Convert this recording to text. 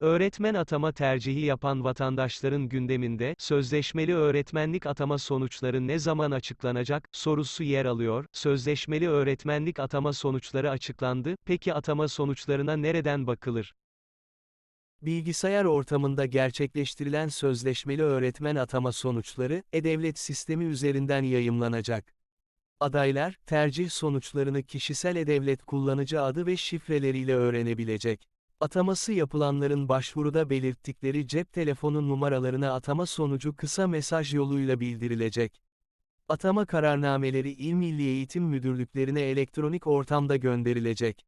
Öğretmen atama tercihi yapan vatandaşların gündeminde, sözleşmeli öğretmenlik atama sonuçları ne zaman açıklanacak, sorusu yer alıyor, sözleşmeli öğretmenlik atama sonuçları açıklandı, peki atama sonuçlarına nereden bakılır? Bilgisayar ortamında gerçekleştirilen sözleşmeli öğretmen atama sonuçları, e-devlet sistemi üzerinden yayımlanacak. Adaylar, tercih sonuçlarını kişisel e-devlet kullanıcı adı ve şifreleriyle öğrenebilecek. Ataması yapılanların başvuruda belirttikleri cep telefonu numaralarına atama sonucu kısa mesaj yoluyla bildirilecek. Atama kararnameleri İl Milli Eğitim Müdürlüklerine elektronik ortamda gönderilecek.